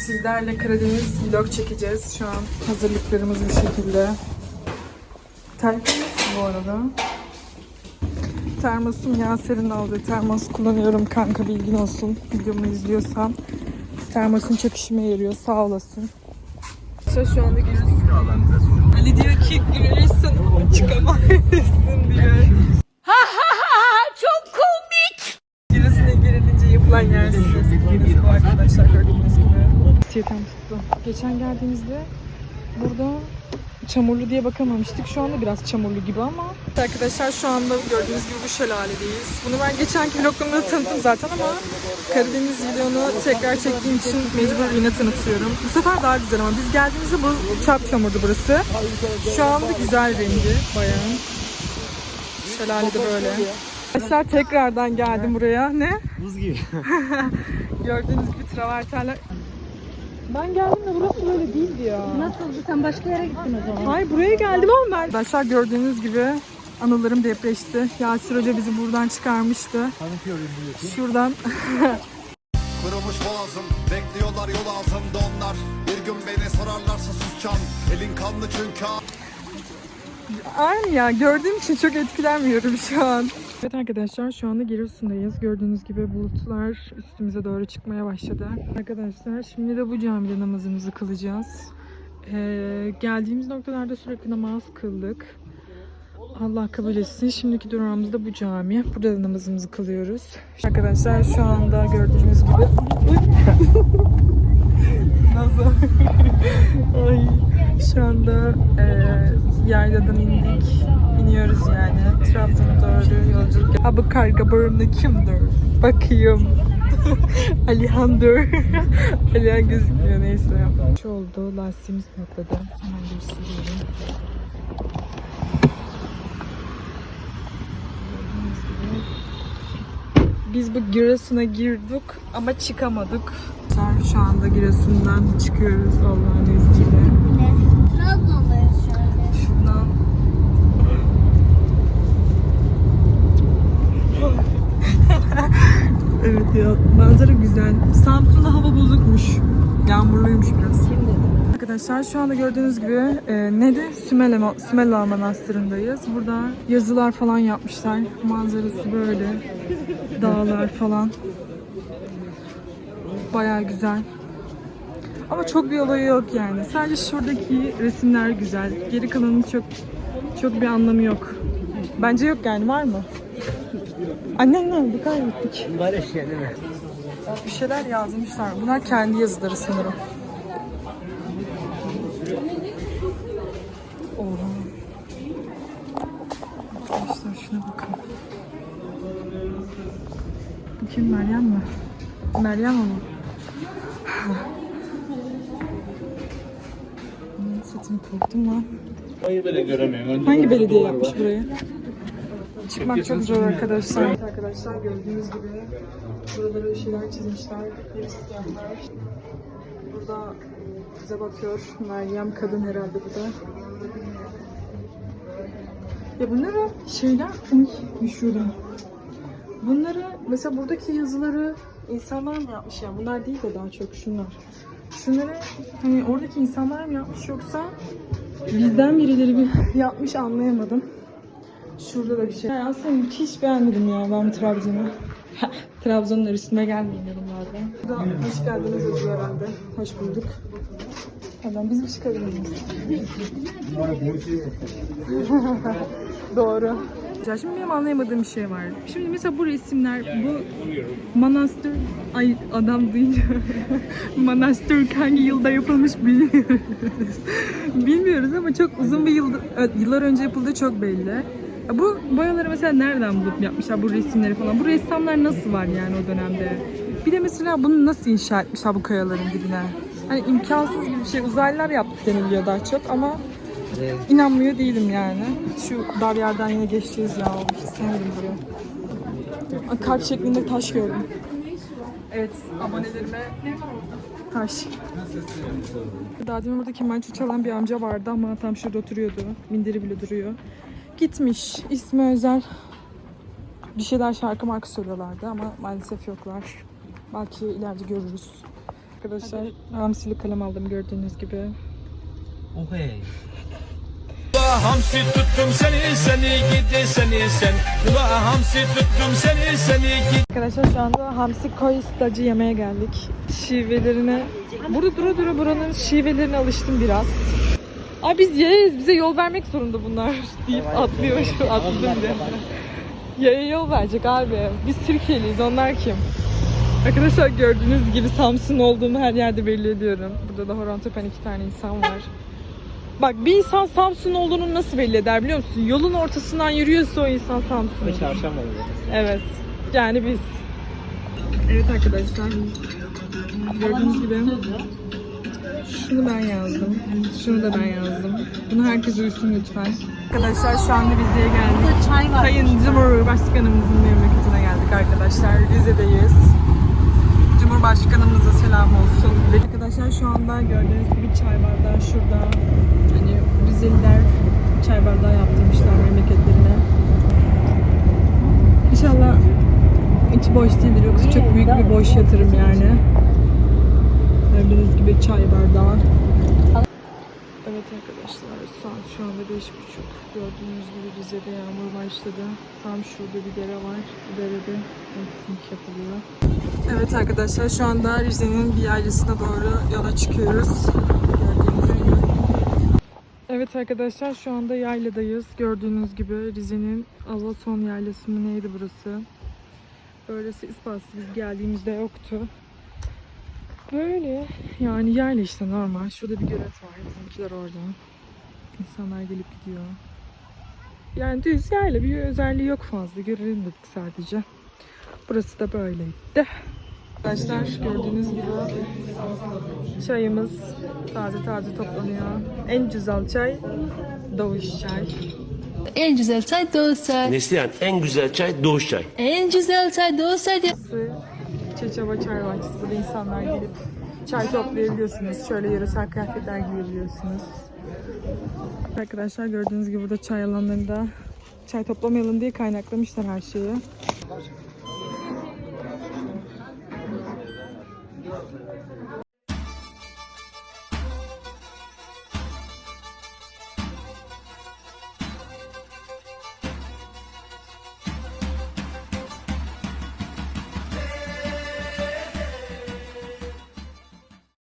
sizlerle Karadeniz vlog çekeceğiz. Şu an hazırlıklarımız bu şekilde. Tertemiz bu arada. Termosum Yaser'in aldığı termos kullanıyorum kanka bilgin olsun. Videomu izliyorsan. Termosun çok yarıyor sağ olasın. Şu anda giriyorsun. Ali diyor ki ama çıkamazsın diyor. Çok komik. Giresun'a girilince yapılan yer size bu arkadaşlar gördüğünüz gibi. Siyetem tuttu. Geçen geldiğimizde burada çamurlu diye bakamamıştık. Şu anda biraz çamurlu gibi ama. Arkadaşlar şu anda gördüğünüz gibi bu şelaledeyiz. Bunu ben geçenki vloglarımda tanıttım zaten ama Karadeniz videonu tekrar çektiğim için mecbur yine tanıtıyorum. Bu sefer daha güzel ama biz geldiğimizde bu çap çamurdu burası. Şu anda güzel rengi bayağı. Şelale de böyle. Arkadaşlar tekrardan geldim buraya. Ne? Buz gibi. Gördüğünüz gibi travertenler. Ben geldim de burası böyle değildi ya. Nasıldı? Sen başka yere gittin o zaman. Hayır buraya geldim ama ben... Arkadaşlar gördüğünüz gibi anılarım depreşti. Yasir Hoca bizi buradan çıkarmıştı. Tanıtıyorum bu Şuradan Kırılmış boğazım Bekliyorlar yol altında onlar Bir gün beni sorarlarsa susacağım Elin kanlı çünkü Aynı ya gördüğüm için çok etkilenmiyorum şu an. Evet arkadaşlar şu anda Giresun'dayız. Gördüğünüz gibi bulutlar üstümüze doğru çıkmaya başladı. Arkadaşlar şimdi de bu camide namazımızı kılacağız. Ee, geldiğimiz noktalarda sürekli namaz kıldık. Allah kabul etsin. Şimdiki durağımız da bu cami. Burada da namazımızı kılıyoruz. Arkadaşlar şu anda gördüğünüz gibi yayladan indik. İniyoruz yani. Trabzon'a doğru yolculuk. Ha bu karga barında kimdir? Bakayım. Alihan'dır. Alihan gözükmüyor neyse. Şu oldu. Lastiğimiz patladı. Hemen gösteriyorum. Biz bu Giresun'a girdik ama çıkamadık. Şu anda Giresun'dan çıkıyoruz Allah'ın izniyle. Trabzon'dayız şu an. Şuradan. Evet ya manzara güzel. Samsun'da hava bozukmuş. Yağmurluymuş biraz. Arkadaşlar şu anda gördüğünüz gibi e, ne de Sümele, Sümela Manastırı'ndayız. Burada yazılar falan yapmışlar. Manzarası böyle. Dağlar falan. Baya güzel. Ama çok bir olayı yok yani. Sadece şuradaki resimler güzel. Geri kalanın çok çok bir anlamı yok. Bence yok yani var mı? Annen nerede? Kaybettik. Var eşya değil mi? Bir şeyler yazmışlar. Bunlar kendi yazıları sanırım. Oha. Arkadaşlar şuna bakın. Bu kim Meryem mi? Meryem. Aman Satayım korktum lan. Hayır böyle göremiyorum. Hangi belediye yapmış burayı? Çıkmak çok zor arkadaşlar. Evet arkadaşlar gördüğünüz gibi buralara bir şeyler çizmişler. Hristiyanlar. Burada bize bakıyor. Meryem kadın herhalde bu da. Ya bunlara şeyler... Uy düşüyordum. Bunları mesela buradaki yazıları insanlar mı yapmış ya? Bunlar değil de daha çok şunlar. Şunları hani oradaki insanlar mı yapmış yoksa bizden birileri bir yapmış anlayamadım. Şurada da bir şey. Yani aslında hiç beğenmedim ya ben Trabzon'u. Trabzon'un üstüne gelmeyin yorumlarda. Hoş geldiniz yazıyor herhalde. Hoş bulduk. Hemen biz bir çıkabilir miyiz? Doğru. Ya şimdi benim anlayamadığım bir şey var. Şimdi mesela bu resimler, bu manastır, ay adam duyunca manastır hangi yılda yapılmış bilmiyoruz. bilmiyoruz ama çok uzun bir yıl, yıllar önce yapıldığı çok belli. Ya bu boyaları mesela nereden bulup yapmışlar bu resimleri falan? Bu ressamlar nasıl var yani o dönemde? Bir de mesela bunu nasıl inşa etmişler bu kayaların dibine? Hani imkansız gibi bir şey. Uzaylılar yaptı deniliyor daha çok ama inanmıyor değilim yani. Şu dar yerden yine geçeceğiz ya. Burayı. Aa, Kalp şeklinde taş gördüm. Evet, abonelerime taş. Daha demin burada kemençe çalan bir amca vardı ama tam şurada oturuyordu. Minderi bile duruyor. Gitmiş. İsmi özel. Bir şeyler şarkı marka söylüyorlardı ama maalesef yoklar. Belki ileride görürüz. Arkadaşlar hamsili kalem aldım gördüğünüz gibi. Oh hey. Hamsi tuttum seni seni gidi seni sen Ula hamsi tuttum seni seni gidi Arkadaşlar şu anda hamsi koy stacı yemeye geldik. Şivelerine, burada dura dura buranın şivelerine alıştım biraz. Abi biz yayayız, bize yol vermek zorunda bunlar deyip atlıyor, atladım bile. Yaya yol verecek abi. Biz Türkiye'liyiz, onlar kim? Arkadaşlar gördüğünüz gibi Samsun olduğumu her yerde belli ediyorum. Burada da horon tepen iki tane insan var. Bak bir insan Samsun olduğunu nasıl belli eder biliyor musun? Yolun ortasından yürüyorsa o insan Samsun. Çarşamba oluyor. Evet. Yani biz. Evet arkadaşlar. Gördüğünüz gibi. Şunu ben yazdım. Şunu da ben yazdım. Bunu herkes uyusun lütfen. Arkadaşlar şu anda Rize'ye geldik. Çay var. Sayın Cumhurbaşkanımızın memleketine geldik arkadaşlar. Rize'deyiz. Cumhurbaşkanımıza selam olsun. Arkadaşlar şu anda gördüğünüz gibi çay bardağı şurada. Hani Rizeliler çay bardağı yaptırmışlar memleketlerine. İnşallah içi boş değildir yoksa çok büyük bir boş yatırım yani. Gördüğünüz çay bardağı. Evet arkadaşlar saat şu anda beş buçuk. Gördüğünüz gibi Rize'de yağmur başladı. Tam şurada bir dere var. Bu derede etkinlik yapılıyor. Evet arkadaşlar şu anda Rize'nin bir yaylasına doğru yola çıkıyoruz. Gördüğünüz gibi. Evet arkadaşlar şu anda yayladayız. Gördüğünüz gibi Rize'nin Alason yaylası mı neydi burası? Böylesi ispatsız biz geldiğimizde yoktu. Böyle yani yayla işte normal. Şurada bir gölet var. Bizimkiler orada. İnsanlar gelip gidiyor. Yani düz yayla bir özelliği yok fazla. Görelim dedik sadece. Burası da böyleydi. Arkadaşlar gördüğünüz gibi çayımız taze taze toplanıyor. En güzel çay Doğuş çay. En güzel çay Doğu çay. Neslihan en güzel çay doğuş çay. En güzel çay Doğu çay. Çeçeva Çay Bahçesi. Burada insanlar gelip çay toplayabiliyorsunuz. Şöyle yöresel kıyafetler giyebiliyorsunuz. Arkadaşlar gördüğünüz gibi burada çay alanlarında çay toplamayalım diye kaynaklamışlar her şeyi.